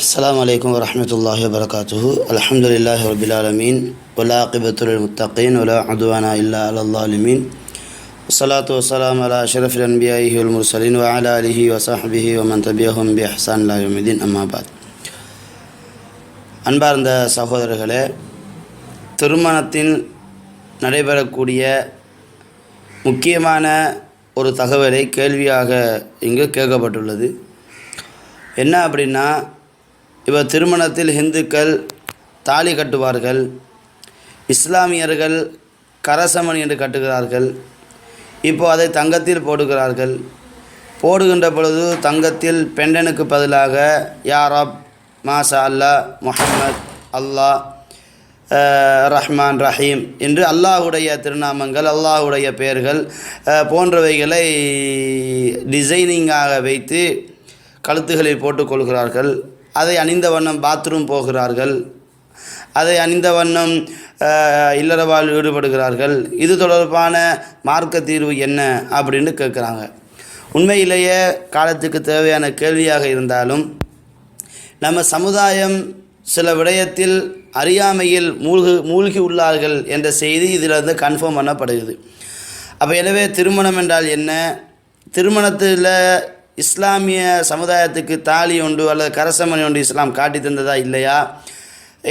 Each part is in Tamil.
السلام عليكم ورحمة الله وبركاته الحمد لله رب العالمين والعاقبة للمتقين ولا عدوان إلا على الظالمين والصلاة والسلام على أشرف الأنبياء والمرسلين وعلى آله وصحبه ومن تبعهم بإحسان إلى يوم الدين أما بعد அன்பார்ந்த சகோதரர்களே திருமணத்தில் நடைபெறக்கூடிய முக்கியமான ஒரு தகவலை கேள்வியாக இங்கு கேட்கப்பட்டுள்ளது என்ன அப்படின்னா இப்போ திருமணத்தில் ஹிந்துக்கள் தாலி கட்டுவார்கள் இஸ்லாமியர்கள் கரசமணி என்று கட்டுகிறார்கள் இப்போ அதை தங்கத்தில் போடுகிறார்கள். போடுகின்ற பொழுது தங்கத்தில் பெண்டனுக்கு பதிலாக யாரப் மாசா அல்லா முஹம்மத் அல்லாஹ் ரஹ்மான் ரஹீம் என்று அல்லாஹுடைய திருநாமங்கள் அல்லாஹுடைய பெயர்கள் போன்றவைகளை டிசைனிங்காக வைத்து கழுத்துகளில் போட்டுக்கொள்கிறார்கள் அதை அணிந்த வண்ணம் பாத்ரூம் போகிறார்கள். அதை அணிந்த வண்ணம் இல்லறவால் ஈடுபடுகிறார்கள். இது தொடர்பான மார்க்க தீர்வு என்ன அப்படின்னு கேட்குறாங்க. உண்மையிலேயே காலத்துக்கு தேவையான கேள்வியாக இருந்தாலும் நம்ம சமுதாயம் சில விடயத்தில் அறியாமையில் மூழ்கு மூழ்கி உள்ளார்கள் என்ற செய்தி இதில் வந்து கன்ஃபார்ம் பண்ணப்படுகிறது. அப்போ எனவே திருமணம் என்றால் என்ன? திருமணத்தில் இஸ்லாமிய சமுதாயத்துக்கு தாலி உண்டு அல்லது கரசமணி ஒன்று இஸ்லாம் காட்டி தந்ததா இல்லையா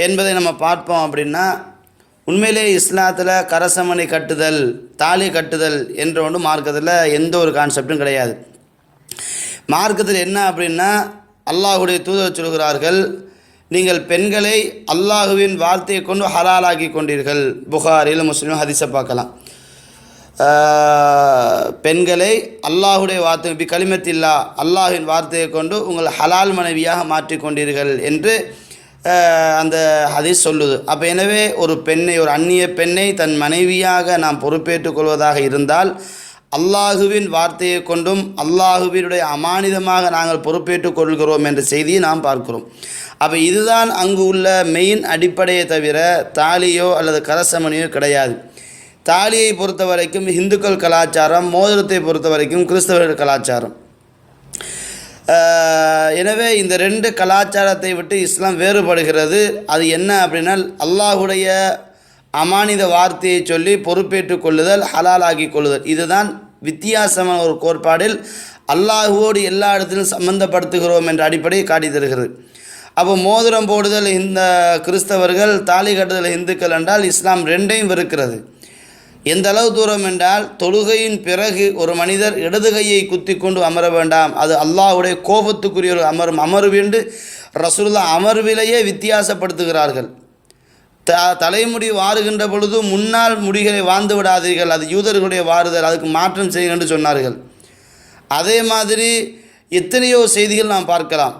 என்பதை நம்ம பார்ப்போம் அப்படின்னா உண்மையிலே இஸ்லாத்தில் கரசமணி கட்டுதல் தாலி கட்டுதல் என்ற ஒன்று மார்க்கத்தில் எந்த ஒரு கான்செப்டும் கிடையாது. மார்க்கத்தில் என்ன அப்படின்னா அல்லாஹுடைய தூதர் சொல்கிறார்கள் நீங்கள் பெண்களை அல்லாஹுவின் வார்த்தையை கொண்டு ஹலாலாக்கி கொண்டீர்கள். புகாரில் முஸ்லீம் ஹதிசை பார்க்கலாம். பெண்களை அல்லாஹுடைய வார்த்தை பி களிமத்தில்லா அல்லாஹின் வார்த்தையை கொண்டு உங்கள் ஹலால் மனைவியாக மாற்றிக்கொண்டீர்கள் என்று அந்த ஹதீஸ் சொல்லுது. அப்போ எனவே ஒரு பெண்ணை ஒரு அந்நிய பெண்ணை தன் மனைவியாக நாம் பொறுப்பேற்றுக் கொள்வதாக இருந்தால் அல்லாஹுவின் வார்த்தையை கொண்டும் அல்லாஹுவினுடைய அமானிதமாக நாங்கள் பொறுப்பேற்றுக் கொள்கிறோம் என்ற செய்தியை நாம் பார்க்கிறோம். அப்போ இதுதான் அங்கு உள்ள மெயின் அடிப்படையை தவிர தாலியோ அல்லது கரசமணியோ கிடையாது. தாலியை பொறுத்த வரைக்கும் இந்துக்கள் கலாச்சாரம் மோதிரத்தை பொறுத்த வரைக்கும் கிறிஸ்தவர்கள் கலாச்சாரம். எனவே இந்த ரெண்டு கலாச்சாரத்தை விட்டு இஸ்லாம் வேறுபடுகிறது. அது என்ன அப்படின்னா அல்லாஹுடைய அமானித வார்த்தையை சொல்லி பொறுப்பேற்றுக் கொள்ளுதல் ஹலாலாகி கொள்ளுதல். இதுதான் வித்தியாசமான ஒரு கோட்பாடில் அல்லாஹுவோடு எல்லா இடத்திலும் சம்பந்தப்படுத்துகிறோம் என்ற அடிப்படையை காட்டி தருகிறது. அப்போ மோதிரம் போடுதல் இந்த கிறிஸ்தவர்கள் தாலி கட்டுதல் இந்துக்கள் என்றால் இஸ்லாம் ரெண்டையும் வெறுக்கிறது. எந்த அளவு தூரம் என்றால் தொழுகையின் பிறகு ஒரு மனிதர் இடது கையை குத்தி கொண்டு அமர வேண்டாம். அது அல்லாஹ்வுடைய கோபத்துக்குரிய ஒரு அமரும் அமர்வு என்று ரசூலுல்லா அமர்விலேயே வித்தியாசப்படுத்துகிறார்கள். த தலைமுடி வாருகின்ற பொழுது முன்னால் முடிகளை வாழ்ந்து விடாதீர்கள். அது யூதர்களுடைய வாருதல் அதுக்கு மாற்றம் செய்யுங்கள் என்று சொன்னார்கள். அதே மாதிரி எத்தனையோ செய்திகள் நாம் பார்க்கலாம்.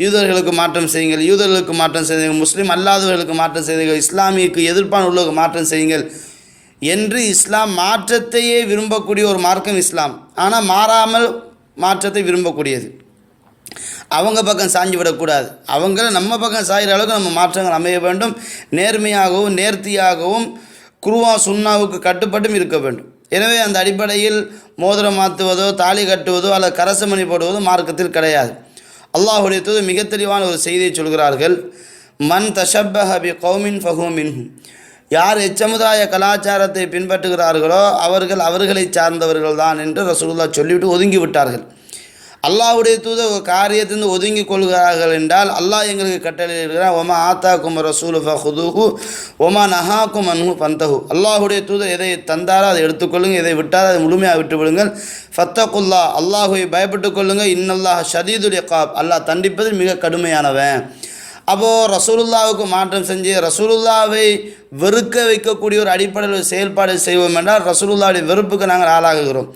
யூதர்களுக்கு மாற்றம் செய்யுங்கள் யூதர்களுக்கு மாற்றம் செய்யுங்கள் முஸ்லீம் அல்லாதவர்களுக்கு மாற்றம் செய்யுங்கள் இஸ்லாமியக்கு எதிர்ப்பான உள்ளவர்களுக்கு மாற்றம் செய்யுங்கள். என்று இஸ்லாம் மாற்றத்தையே விரும்பக்கூடிய ஒரு மார்க்கம் இஸ்லாம். ஆனால் மாறாமல் மாற்றத்தை விரும்பக்கூடியது. அவங்க பக்கம் சாஞ்சு விடக்கூடாது. அவங்கள நம்ம பக்கம் சாயிற அளவுக்கு நம்ம மாற்றங்கள் அமைய வேண்டும். நேர்மையாகவும் நேர்த்தியாகவும் குருவா சுண்ணாவுக்கு கட்டுப்பட்டும் இருக்க வேண்டும். எனவே அந்த அடிப்படையில் மோதிரம் மாற்றுவதோ தாலி கட்டுவதோ அல்லது கரசமணி போடுவதோ மார்க்கத்தில் கிடையாது. அல்லாஹுடைய தூது மிக தெளிவான ஒரு செய்தியை சொல்கிறார்கள். மன் தஷப்பஹபி கௌமின் ஃபஹூமின் யார் எச்சமுதாய கலாச்சாரத்தை பின்பற்றுகிறார்களோ அவர்கள் அவர்களை சார்ந்தவர்கள் தான் என்று ரசூலுல்லா சொல்லிவிட்டு ஒதுங்கி விட்டார்கள் அல்லாவுடைய தூத ஒரு காரியத்திலிருந்து ஒதுங்கி கொள்கிறார்கள் என்றால் அல்லாஹ் எங்களுக்கு கட்டளையிடுகிறார் ஒமா ஆத்தாக்கும் ரசூலு ஃபஹுதுஹு ஒமா நஹா அன்ஹு பந்தஹு. அல்லாஹுடைய தூதர் எதை தந்தாரோ அதை எடுத்துக்கொள்ளுங்க எதை விட்டாரோ அதை முழுமையாக விட்டு விடுங்கள் ஃபத்தகுல்லா அல்லாஹுவை பயப்பட்டு கொள்ளுங்கள். இன்னல்லாஹ் ஷதீதுல் எக்காப் அல்லாஹ் தண்டிப்பதில் மிக கடுமையானவன். அப்போது ரசூலுல்லாவுக்கு மாற்றம் செஞ்சு ரசூலுல்லாவை வெறுக்க வைக்கக்கூடிய ஒரு அடிப்படையில் செயல்பாடு செய்வோம் என்றால் ரசூலுல்லாவுடைய வெறுப்புக்கு நாங்கள் ஆளாகுகிறோம்.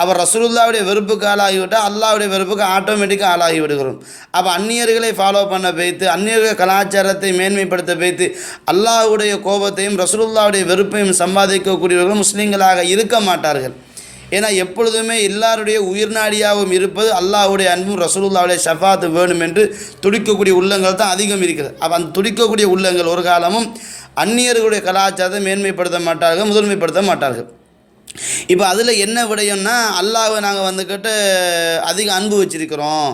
அப்போ ரசூலுல்லாவுடைய வெறுப்புக்கு ஆளாகிவிட்டால் அல்லாவுடைய வெறுப்புக்கு ஆட்டோமேட்டிக்காக ஆளாகி விடுகிறோம். அப்போ அந்நியர்களை ஃபாலோ பண்ண வைத்து அந்நியர்கள் கலாச்சாரத்தை மேன்மைப்படுத்த வைத்து அல்லாஹுடைய கோபத்தையும் ரசூலுல்லாவுடைய வெறுப்பையும் சம்பாதிக்கக்கூடியவர்கள் முஸ்லீம்களாக இருக்க மாட்டார்கள். ஏன்னா எப்பொழுதுமே எல்லாருடைய உயிர்நாடியாகவும் இருப்பது அல்லாஹுடைய அன்பும் ரசூலுல்லாவுடைய ஷஃபாத்து வேணும் என்று துடிக்கக்கூடிய உள்ளங்கள் தான் அதிகம் இருக்கிறது. அப்போ அந்த துடிக்கக்கூடிய உள்ளங்கள் ஒரு காலமும் அந்நியர்களுடைய கலாச்சாரத்தை மேன்மைப்படுத்த மாட்டார்கள் முதன்மைப்படுத்த மாட்டார்கள். இப்போ அதில் என்ன விடயம்னா அல்லாவை நாங்கள் வந்துக்கிட்டு அதிகம் அன்பு வச்சுருக்கிறோம்.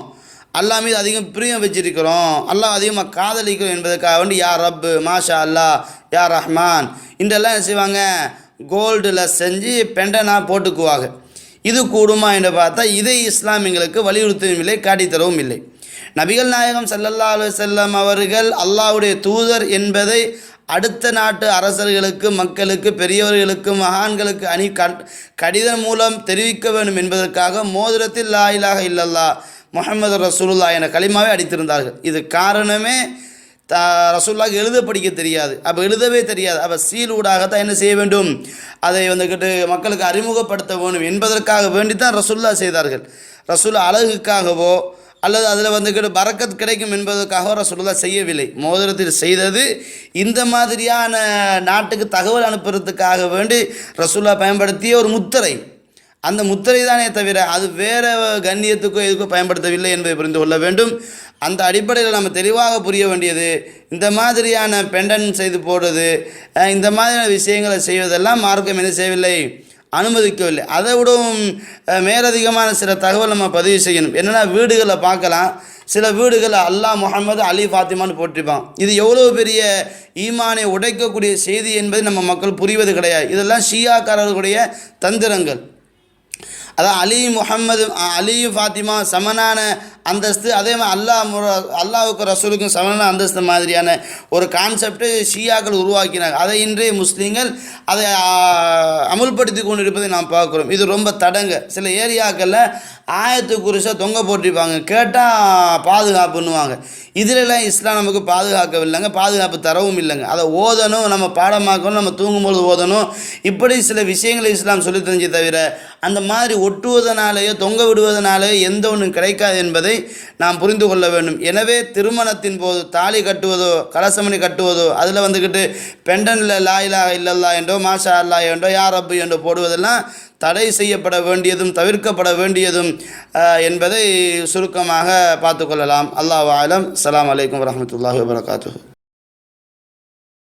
அல்லாஹ் மீது அதிகம் பிரியம் வச்சிருக்கிறோம். அல்லாஹ் அதிகமாக காதலிக்கிறோம் என்பதற்காக வேண்டி யார் ரப்பு மாஷா அல்லாஹ் யார் ரஹ்மான். இன்றெல்லாம் என்ன செய்வாங்க? கோல்டில் செஞ்சு பெண்டனாக போட்டுக்குவாங்க. இது கூடுமா என்று பார்த்தா இதை இஸ்லாம் எங்களுக்கு வலியுறுத்தவும் இல்லை காட்டித்தரவும் இல்லை. நபிகள் நாயகம் செல்லல்லா அலைஹி அவர்கள் அல்லாவுடைய தூதர் என்பதை அடுத்த நாட்டு அரசர்களுக்கு மக்களுக்கு பெரியவர்களுக்கு மகான்களுக்கு அணி கட் கடிதம் மூலம் தெரிவிக்க வேண்டும் என்பதற்காக மோதிரத்தில் லாயிலாக இல்லல்லா முஹம்மது ரசூலுல்லா என களிமாவே அடித்திருந்தார்கள். இது காரணமே த ரசூல்லாக்கு எழுத படிக்க தெரியாது. அப்போ எழுதவே தெரியாது. அப்போ சீல் ஊடாகத்தான் என்ன செய்ய வேண்டும்? அதை வந்துக்கிட்டு மக்களுக்கு அறிமுகப்படுத்த வேண்டும் என்பதற்காக வேண்டி தான் ரசுல்லா செய்தார்கள். ரசூல்லா அழகுக்காகவோ அல்லது அதில் வந்துக்கிட்டு பறக்கத் கிடைக்கும் என்பதற்காக ரசூலுல்லா செய்யவில்லை. மோதிரத்தில் செய்தது இந்த மாதிரியான நாட்டுக்கு தகவல் அனுப்புறதுக்காக வேண்டி ரசூல்லா பயன்படுத்திய ஒரு முத்திரை. அந்த முத்திரை தானே தவிர அது வேறு கண்ணியத்துக்கோ எதுக்கோ பயன்படுத்தவில்லை என்பதை புரிந்து கொள்ள வேண்டும். அந்த அடிப்படையில் நம்ம தெளிவாக புரிய வேண்டியது இந்த மாதிரியான பெண்டன் செய்து போடுறது இந்த மாதிரியான விஷயங்களை செய்வதெல்லாம் மார்க்கம் என்ன செய்யவில்லை? அனுமதிக்கவில்லை. அதை விடவும் மேலதிகமான சில தகவல் நம்ம பதிவு செய்யணும். என்னென்னா வீடுகளை பார்க்கலாம். சில வீடுகளை அல்லாஹ் முகமது அலி ஃபாத்திமான்னு போட்டிருப்பான். இது எவ்வளோ பெரிய ஈமானை உடைக்கக்கூடிய செய்தி என்பது நம்ம மக்கள் புரிவது கிடையாது. இதெல்லாம் ஷியாக்காரர்களுடைய தந்திரங்கள். அதான் அலி முகமது அலி ஃபாத்திமா சமனான அந்தஸ்து அதே மாதிரி அல்லாஹ் முற அல்லாஹுக்கு ரசூலுக்கும் சமனான அந்தஸ்து மாதிரியான ஒரு கான்செப்டை ஷியாக்கள் உருவாக்கினாங்க. அதை இன்றைய முஸ்லீம்கள் அதை அமுல்படுத்தி கொண்டு இருப்பதை நாம் பார்க்குறோம். இது ரொம்ப தடங்க. சில ஏரியாக்களில் ஆயத்து குறிச்சா தொங்க போட்டிருப்பாங்க. கேட்டால் பாதுகாப்புன்னுவாங்க. இதிலெல்லாம் இஸ்லாம் நமக்கு பாதுகாக்கவில்லைங்க. பாதுகாப்பு தரவும் இல்லைங்க. அதை ஓதணும் நம்ம பாடமாக்கணும் நம்ம தூங்கும்போது ஓதணும். இப்படி சில விஷயங்களை இஸ்லாம் சொல்லி தெரிஞ்சு தவிர அந்த மாதிரி ஒட்டுவதனாலேயோ தொங்க விடுவதனாலேயோ எந்த ஒன்றும் கிடைக்காது என்பதை நாம் புரிந்து கொள்ள வேண்டும். எனவே திருமணத்தின் போது தாலி கட்டுவதோ கலசமணி கட்டுவதோ அதில் வந்துக்கிட்டு பெண்டனில் லா இல்லல்லா என்றோ மாஷா அல்லா என்றோ யார் அப்பு என்றோ போடுவதெல்லாம் தடை செய்யப்பட வேண்டியதும் தவிர்க்கப்பட வேண்டியதும் என்பதை சுருக்கமாக பார்த்துக்கொள்ளலாம் அல்லாஹ் ஆலம் அலாம் அலைக்கும் வரஹ்மத்துல்லாஹி வபரகாத்துஹு.